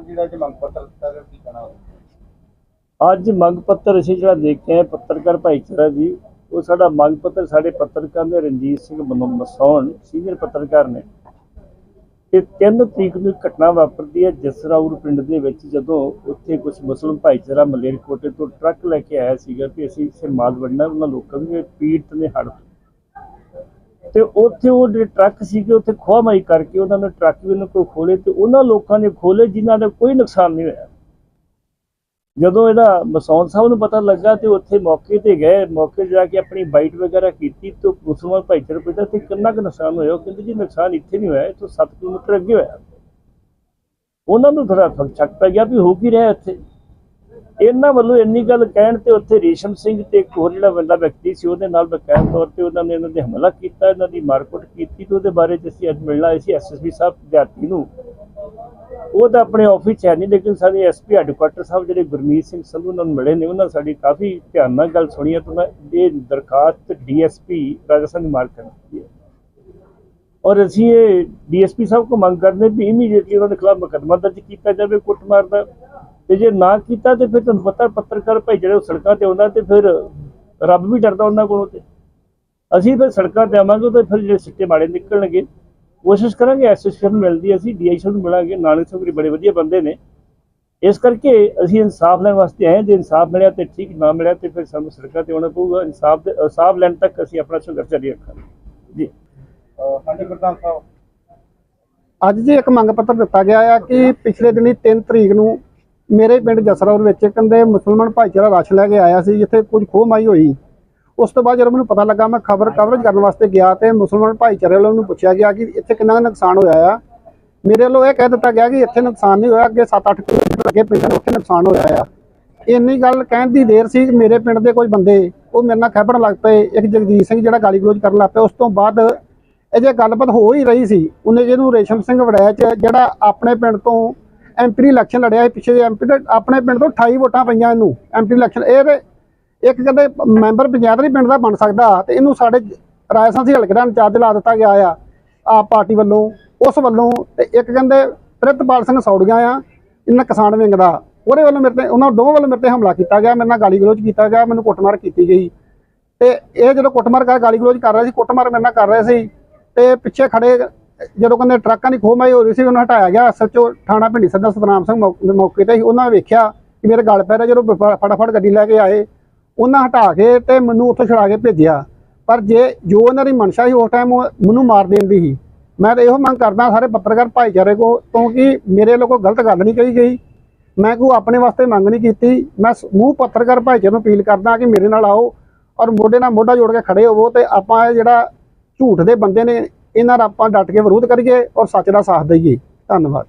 ਜਿਹੜਾ ਅੱਜ ਮੰਗ ਪੱਤਰ ਦਿੱਤਾ ਗਿਆ, ਕੀ ਕਹਿਣਾ ਅੱਜ ਮੰਗ ਪੱਤਰ ਅਸੀਂ ਜਿਹੜਾ ਦੇਖ ਪੱਤਰਕਾਰ ਭਾਈਚਾਰਾ ਜੀ, ਉਹ ਸਾਡਾ ਮੰਗ ਪੱਤਰ ਸਾਡੇ ਪੱਤਰਕਾਰ ਨੇ ਰਣਜੀਤ ਸਿੰਘ ਮਨੋ- ਮਸੌਣ ਸੀਨੀਅਰ ਪੱਤਰਕਾਰ ਨੇ। ਤੇ 3 ਤਰੀਕ ਨੂੰ ਘਟਨਾ ਵਾਪਰਦੀ ਹੈ ਜਸਰਾਉਰ ਪਿੰਡ ਦੇ ਵਿੱਚ, ਜਦੋਂ ਉੱਥੇ ਕੁਝ ਮੁਸਲਮ ਭਾਈਚਾਰਾ ਮਲੇਰਕੋਟੇ ਤੋਂ ਟਰੱਕ ਲੈ ਕੇ ਆਇਆ ਸੀਗਾ ਕਿ ਅਸੀਂ ਇੱਥੇ ਮਾਲ ਵੰਡਣਾ, ਉਹਨਾਂ ਲੋਕਾਂ ਨੂੰ ਪੀੜਤ ਨੇ ਹੜ੍ਹ ਤੇ ਉੱਥੇ ਉਹ ਜਿਹੜੇ ਟਰੱਕ ਸੀਗੇ ਉੱਥੇ ਖੋਹਮਾਈ ਕਰਕੇ ਉਹਨਾਂ ਨੇ ਟਰੱਕ ਵੀ ਉਹਨਾਂ ਕੋਲ ਖੋਲੇ ਤੇ ਉਹਨਾਂ ਲੋਕਾਂ ਨੇ ਖੋਲੇ ਜਿਨ੍ਹਾਂ ਦਾ ਕੋਈ ਨੁਕਸਾਨ ਨਹੀਂ ਹੋਇਆ। ਜਦੋਂ ਇਹਦਾ ਮਸੌਨ ਸਾਹਿਬ ਨੂੰ ਪਤਾ ਲੱਗਾ ਤੇ ਉੱਥੇ ਮੌਕੇ ਤੇ ਗਏ, ਮੌਕੇ 'ਤੇ ਜਾ ਕੇ ਆਪਣੀ ਬਾਈਟ ਵਗੈਰਾ ਕੀਤੀ ਤੇ ਮੁਸਲਮਾਨ ਭਾਈਚਾਰੇ ਪੁੱਛਿਆ ਤੇ ਕਿੰਨਾ ਕੁ ਨੁਕਸਾਨ ਹੋਇਆ, ਉਹ ਕਹਿੰਦੇ ਜੀ ਨੁਕਸਾਨ ਇੱਥੇ ਨਹੀਂ ਹੋਇਆ ਇਹ ਤੋਂ 7 ਕਿਲੋਮੀਟਰ ਅੱਗੇ ਹੋਇਆ। ਉਹਨਾਂ ਨੂੰ ਥੋੜਾ ਸ਼ੱਕ ਪੈ ਗਿਆ ਵੀ ਹੋ ਕੀ ਰਿਹਾ ਇੱਥੇ। ਇਹਨਾਂ ਵੱਲੋਂ ਇੰਨੀ ਗੱਲ ਕਹਿਣ ਤੇ ਉੱਥੇ ਰੇਸ਼ਮ ਸਿੰਘ ਤੇ ਇੱਕ ਹੋਰ ਜਿਹੜਾ ਬੰਦਾ ਵਿਅਕਤੀ ਸੀ, ਉਹਦੇ ਨਾਲ ਬਕਾਇਦਾ ਤੌਰ ਤੇ ਉਹਨਾਂ ਨੇ ਇਹਨਾਂ ਦੇ ਹਮਲਾ ਕੀਤਾ, ਇਹਨਾਂ ਦੀ ਮਾਰਕੁੱਟ ਕੀਤੀ ਤੇ ਉਹਦੇ ਬਾਰੇ 'ਚ ਅੱਜ ਮਿਲਣਾ ਆਏ ਸੀ ਐਸਐਸਪੀ ਸਾਹਿਬ ਵਿਦਿਆਰਥੀ ਨੂੰ। ਉਹ ਤਾਂ ਆਪਣੇ ਆਫਿਸ ਹੈ ਨਹੀਂ, ਲੇਕਿਨ ਸਾਡੇ ਐਸਪੀ ਹੈਡਕੁਆਟਰ ਸਾਹਿਬ ਜਿਹੜੇ ਗੁਰਮੀਤ ਸਿੰਘ ਸੰਧੂ ਨਾਲ ਮਿਲੇ ਨੇ, ਉਹਨਾਂ ਸਾਡੀ ਕਾਫੀ ਧਿਆਨ ਨਾਲ ਗੱਲ ਸੁਣੀ ਹੈ ਤੇ ਇਹ ਦਰਖਾਸਤ ਡੀਐਸਪੀ ਰਾਜਸਥਾਨ ਦੀ ਮਾਰਕ ਕੀਤੀ ਹੈ। ਔਰ ਅਸੀਂ ਇਹ ਡੀਐਸਪੀ ਸਾਹਿਬ ਕੋ ਮੰਗ ਕਰਦੇ ਵੀ ਇਮੀਡੀਏਟਲੀ ਉਹਨਾਂ ਦੇ ਖਿਲਾਫ ਮੁਕੱਦਮਾ ਦਰਜ ਕੀਤਾ ਜਾਵੇ ਕੁੱਟਮਾਰ ਦਾ। ਤੇ ਜੇ ਨਾ ਕੀਤਾ ਤੇ ਫਿਰ ਤੁਹਾਨੂੰ ਪਤਾ ਪੱਤਰਕਾਰ ਭਾਈ ਜਿਹੜੇ ਉਹ ਸੜਕਾਂ ਤੇ ਆਉਂਦਾ ਤੇ ਫਿਰ ਰੱਬ ਵੀ ਡਰਦਾ ਉਹਨਾਂ ਕੋਲੋਂ ਤੇ। ਅਸੀਂ ਫਿਰ ਸੜਕਾਂ ਤੇ ਆਵਾਂਗੇ ਤੇ ਫਿਰ ਜਿਹੜੇ ਸਿੱਟੇ ਮਾੜੇ ਨਿਕਲਣਗੇ। ਕੋਸ਼ਿਸ਼ ਕਰਾਂਗੇ ਐਸੋਸੀਏਸ਼ਨ ਮਿਲਦੀ ਅਸੀਂ ਡੀਆਈਸੀ ਨੂੰ ਮਿਲਾਂਗੇ। ਨਾਨਕ ਸਿੰਘ ਬੜੇ ਵਧੀਆ ਬੰਦੇ ਨੇ। ਇਸ ਕਰਕੇ ਅਸੀਂ ਇਨਸਾਫ ਲੈਣ ਵਾਸਤੇ ਆਏ। ਜੇ ਇਨਸਾਫ ਮਿਲਿਆ ਤੇ ਠੀਕ ਨਾ ਮਿਲਿਆ ਤੇ ਫਿਰ ਸਾਨੂੰ ਸੜਕਾਂ ਤੇ ਆਉਣਾ ਪਊਗਾ। ਇਨਸਾਫ ਦੇ ਇਨਸਾਫ ਲੈਣ ਤੱਕ ਅਸੀਂ ਆਪਣਾ ਸੰਘਰਸ਼ ਜਾਰੀ ਰੱਖਾਂਗੇ। ਜੀ। ਹਾਂਜੀ ਪ੍ਰਧਾਨ ਸਾਹਿਬ। ਅੱਜ ਜੀ ਇੱਕ ਮੰਗ ਪੱਤਰ ਦਿੱਤਾ ਗਿਆ ਆ ਕਿ ਪਿਛਲੇ ਦਿਨੀ 3 ਤਰੀਕ ਨੂੰ ਮੇਰੇ ਪਿੰਡ ਜਸਰੌਰ ਵਿੱਚ ਕਹਿੰਦੇ ਮੁਸਲਮਾਨ ਭਾਈਚਾਰਾ ਰਸ਼ ਲੈ ਕੇ ਆਇਆ ਸੀ, ਜਿੱਥੇ ਕੁਝ ਖੋਹ ਮਾਈ ਹੋਈ। ਉਸ ਤੋਂ ਬਾਅਦ ਜਦੋਂ ਮੈਨੂੰ ਪਤਾ ਲੱਗਾ, ਮੈਂ ਖਬਰ ਕਵਰੇਜ ਕਰਨ ਵਾਸਤੇ ਗਿਆ ਤੇ ਮੁਸਲਮਾਨ ਭਾਈਚਾਰੇ ਵੱਲੋਂ ਮੈਨੂੰ ਪੁੱਛਿਆ ਗਿਆ ਕਿ ਇੱਥੇ ਕਿੰਨਾ ਕੁ ਨੁਕਸਾਨ ਹੋਇਆ ਆ। ਮੇਰੇ ਵੱਲੋਂ ਇਹ ਕਹਿ ਦਿੱਤਾ ਗਿਆ ਕਿ ਇੱਥੇ ਨੁਕਸਾਨ ਨਹੀਂ ਹੋਇਆ, ਅੱਗੇ 7-8 ਕਿਲੋਮੀਟਰ ਅੱਗੇ ਪਿੰਡ ਉੱਥੇ ਨੁਕਸਾਨ ਹੋਇਆ ਆ। ਇੰਨੀ ਗੱਲ ਕਹਿਣ ਦੀ ਦੇਰ ਸੀ ਮੇਰੇ ਪਿੰਡ ਦੇ ਕੁਝ ਬੰਦੇ, ਉਹ ਮੇਰੇ ਨਾਲ ਖਹਿਬਣ ਲੱਗ ਪਏ, ਇੱਕ ਜਗਦੀਸ਼ ਸਿੰਘ ਜਿਹੜਾ ਗਾਲੀ ਗਲੋਚ ਕਰਨ ਲੱਗ ਪਿਆ। ਉਸ ਤੋਂ ਬਾਅਦ ਇਹ ਜੇ ਗੱਲਬਾਤ ਹੋ ਹੀ ਰਹੀ ਸੀ, ਉਹਨੇ ਜਿਹਨੂੰ ਰੇਸ਼ਮ ਸਿੰਘ ਵੜੈਚ, ਜਿਹੜਾ ਆਪਣੇ ਪਿੰਡ ਤੋਂ ਐਮਪੀ ਇਲੈਕਸ਼ਨ ਲੜਿਆ ਸੀ ਪਿੱਛੇ ਜੇ ਐਮਪੀ ਦੇ ਆਪਣੇ ਪਿੰਡ ਤੋਂ 28 ਵੋਟਾਂ ਪਈਆਂ ਇਹਨੂੰ ਐਮਪੀ ਇਲੈਕਸ਼ਨ ਇਹ ਤੇ ਇੱਕ ਕਹਿੰਦੇ ਮੈਂਬਰ ਪੰਚਾਇਤ ਨਹੀਂ ਪਿੰਡ ਦਾ ਬਣ ਸਕਦਾ ਤੇ ਇਹਨੂੰ ਸਾਡੇ ਰਾਜਸਥਾਨ ਹਲਕੇ ਦਾ ਇੰਚਾਰਜ ਲਾ ਦਿੱਤਾ ਗਿਆ ਆ, ਆਪ ਪਾਰਟੀ ਵੱਲੋਂ, ਉਸ ਵੱਲੋਂ ਤੇ ਇੱਕ ਕਹਿੰਦੇ ਪ੍ਰਿਤਪਾਲ ਸਿੰਘ ਸੌੜੀਆਂ ਆ, ਇਹਨਾਂ ਕਿਸਾਨ ਵਿੰਗ ਦਾ। ਉਹਦੇ ਵੱਲੋਂ ਮੇਰੇ ਤੇ, ਉਹਨਾਂ ਦੋਵਾਂ ਵੱਲੋਂ ਮੇਰੇ ਤੇ ਹਮਲਾ ਕੀਤਾ ਗਿਆ, ਮੇਰੇ ਨਾਲ ਗਾਲੀ ਗਲੋਚ ਕੀਤਾ ਗਿਆ, ਮੈਨੂੰ ਕੁੱਟਮਾਰ ਕੀਤੀ ਗਈ। ਤੇ ਇਹ ਜਦੋਂ ਕੁੱਟਮਾਰ ਕਰ ਗਾਲੀ ਗਲੋਚ ਕਰ ਰਹੇ ਸੀ, ਕੁੱਟਮਾਰ ਮੇਰੇ ਨਾਲ ਕਰ ਰਹੇ ਸੀ। ਤੇ ਪਿੱਛੇ ਖੜੇ ਜਦੋਂ ਕਹਿੰਦੇ ਟਰੱਕਾਂ ਦੀ ਖੋਹਮਾਈ ਹੋ ਰਹੀ ਸੀ ਉਹਨੂੰ ਹਟਾਇਆ ਗਿਆ। ਸੱਚੋ ਥਾਣਾ ਭਿੰਡੀ ਸੱਦਾ ਸਤਨਾਮ ਸਿੰਘ ਮੌਕੇ ਤੇ ਸੀ ਉਹਨਾਂ ਨੇ ਵੇਖਿਆ ਕਿ ਮੇਰੇ ਗਲ ਪੈ ਰਿਹਾ। ਜਦੋਂ ਫਟਾਫਟ ਗੱਡੀ ਲੈ ਕੇ ਆਏ, ਉਹਨਾਂ ਹਟਾ ਕੇ ਤੇ ਮੈਨੂੰ ਉੱਥੋਂ ਛੁਡਾ ਕੇ ਭੇਜਿਆ। ਪਰ ਜੇ, ਜੋ ਉਹਨਾਂ ਦੀ ਮਨਸ਼ਾ ਸੀ, ਉਸ ਟਾਈਮ ਮੈਨੂੰ ਮਾਰ ਦੇਣ ਦੀ ਸੀ। ਮੈਂ ਤਾਂ ਇਹੋ ਮੰਗ ਕਰਦਾ ਸਾਰੇ ਪੱਤਰਕਾਰ ਭਾਈਚਾਰੇ ਕੋ ਕਿਉਂਕਿ ਮੇਰੇ ਲੋਕੋ ਗਲਤ ਗੱਲ ਨਹੀਂ ਕਹੀ ਗਈ। ਮੈਂ ਕੋਈ ਆਪਣੇ ਵਾਸਤੇ ਮੰਗ ਨਹੀਂ ਕੀਤੀ। ਮੈਂ ਮੂੰਹ ਪੱਤਰਕਾਰ ਭਾਈਚਾਰੇ ਨੂੰ ਅਪੀਲ ਕਰਦਾ ਕਿ ਮੇਰੇ ਨਾਲ ਆਓ ਔਰ ਮੋਢੇ ਨਾਲ ਮੋਢਾ ਜੋੜ ਕੇ ਖੜੇ ਹੋਵੋ ਤੇ ਆਪਾਂ ਇਹ ਜਿਹੜਾ ਝੂਠ ਦੇ ਬੰਦੇ ਨੇ ਇਹਨਾਂ ਦਾ ਆਪਾਂ ਡਟ ਕੇ ਵਿਰੋਧ ਕਰੀਏ ਔਰ ਸੱਚ ਦਾ ਸਾਥ ਦਈਏ। ਧੰਨਵਾਦ।